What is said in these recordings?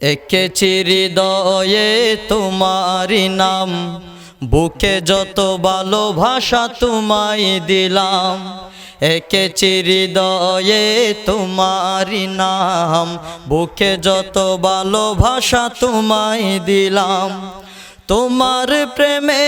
এঁকেছি হৃদয়ে তোমারি নাম। বুকে যত ভালোবাসা তোমায় দিলাম। এঁকেছি হৃদয়ে তোমারি নাম। বুকে যত ভালোবাসা তোমায় দিলাম। তোমার প্রেমে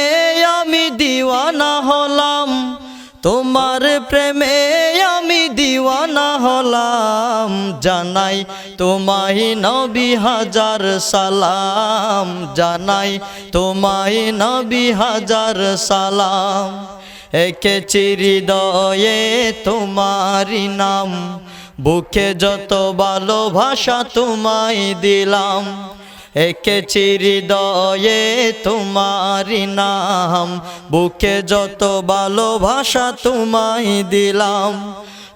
আমি দিওয়ানা হলাম। তোমার প্রেমে আমি দিওয়ানা হলাম। জানাই তোমায় নবী হাজার সালাম জানাই, তোমায় নবী হাজার সালাম। একে চিরিদয়ে তোমারি নাম, বুকে যত ভালোবাসা তোমায় দিলাম। একে চিরিদয়ে তোমারি নাম, বুকে যত ভালোবাসা তোমায় দিলাম।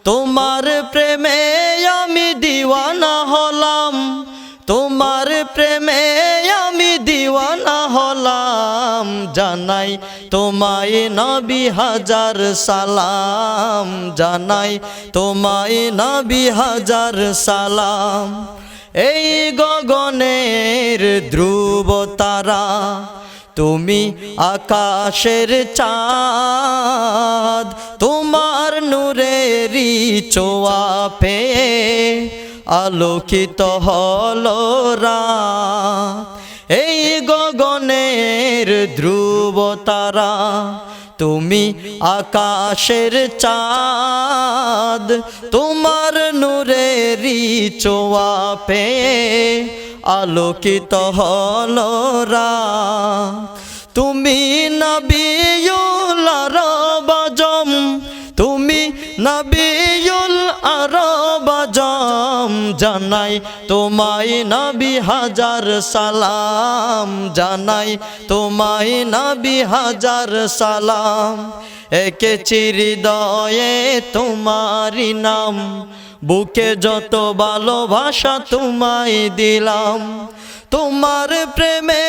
তোমার প্রেমে আমি দিওয়ানা হলাম। তোমার প্রেমে আমি দিওয়ানা হলাম। জানাই তোমায় নবী হাজার সালাম। জানাই তোমায় নবী হাজার সালাম। এই গগনের ধ্রুব তারা, তুমি আকাশের চাঁদ। তোমার নূরেরই চোয়া পেয়ে আলোকিত হলো এই গগনের ধ্রুব তারা, তুমি আকাশের চাঁদ, তোমার নূরেরই চোয়া পেয়ে আলোকিত হলো তুমি নবিউল জানাই তোমায় নাবি হাজার সালাম, জানাই তোমায় নাবি হাজার সালাম। একে চিরিদয়ে তোমারি নাম, বুকে যত ভালোবাসা তোমায় দিলাম। তোমার প্রেমে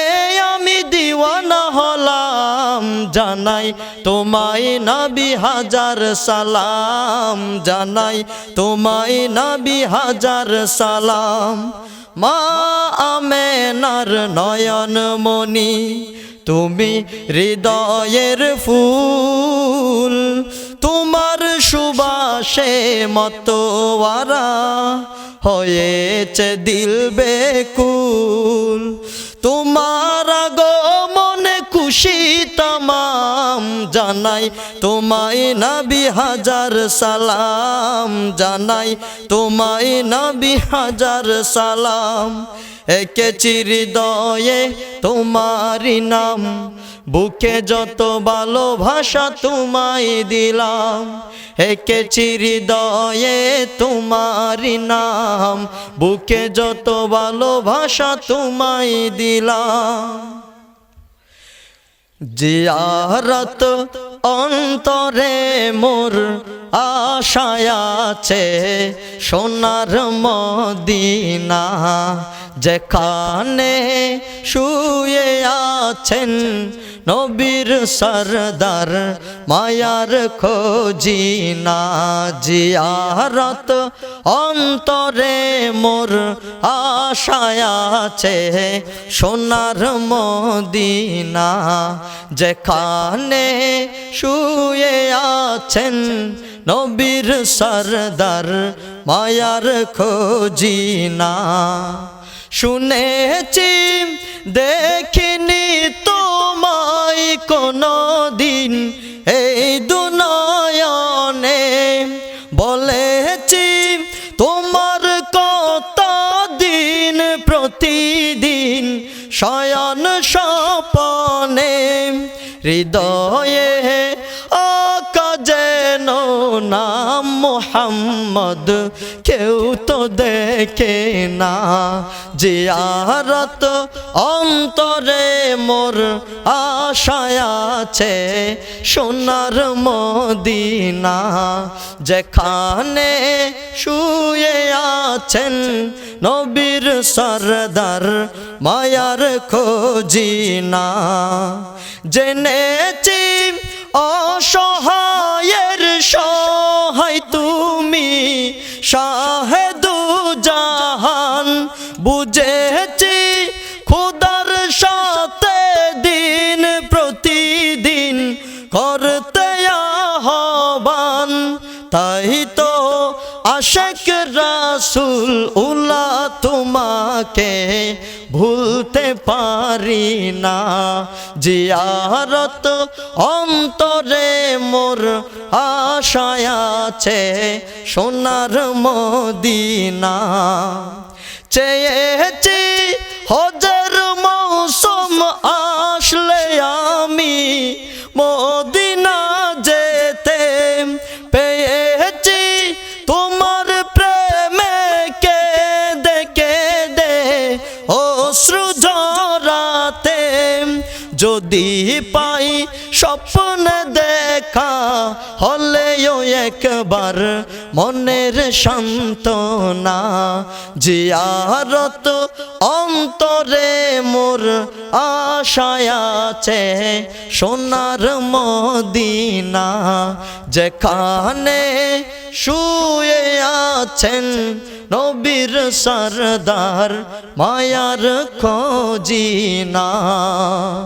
আমি দিওয়ানা হলাম, জানাই তোমায় নবী হাজার সালাম, জানাই তোমায় নবী হাজার সালাম। মা আমেনার নয়ন মনি তুমি হৃদয়ের ফুল, তোমার সুবাসে মতোয়ারা হয়েছে দিল বেকুল। তোমার মনে খুশি তাম জানাই, তোমায় নাবি হাজার সালাম জানাই, তোমায় নাবি হাজার সালাম। একে চিরিদয়ে তোমারি নাম। বুকে যত ভালোবাসা তোমায় দিলাম। একে চিরিদয়ে তোমারি নাম। বুকে যত ভালোবাসা তোমায় দিলাম। জিয়ারত অন্তরে মোর আশায় আছে, সোনার মদিনা। যেখানে শুয়ে আছেন নবীর সরদার মায়ার খোঁজিনা জিয়ারত অন্তরে মোর আশায় আছে সোনার মদিনা। যেখানে শুয়ে আছেন নবীর সরদার মায়ার খোঁজিনা শুনেছি, দেখিনি তোমায় কোনো দিন এই দুনয়নে বলেছি, তোমার কত দিন প্রতিদিন, শয়ন স্বপনে, হৃদয়ে যেন নাম মোহাম্মদ কেউ তো দেখে না। জিয়ারত অন্তরে মোর আশায় আছে সোনার মদিনা। যেখানে শুয়ে আছেন নবীর সরদার মায়ার খোঁজিনা। জেনেছি অসহায়ের সহায় তুমি শাহেদু জাহান বুঝেছি খুদার সাথে দিন প্রতিদিন করতে আহ্বান। তাই তো আশেক রাসুল উলা তোমাকে ভুলতে পারি না। জিয়ারত অন্তরে মোর আশায় আছে সোনার মদিনা। চেয়েছি হজর মৌসুম যদি পাই স্বপ্ন দেখা হলেও একবার মনের সান্ত্বনা, জিয়ারত অন্তরে মোর আশায় আছে সোনার মদিনা, যেখানে শুয়ে আছেন নবীর সরদার মায়ার খোঁজিনা।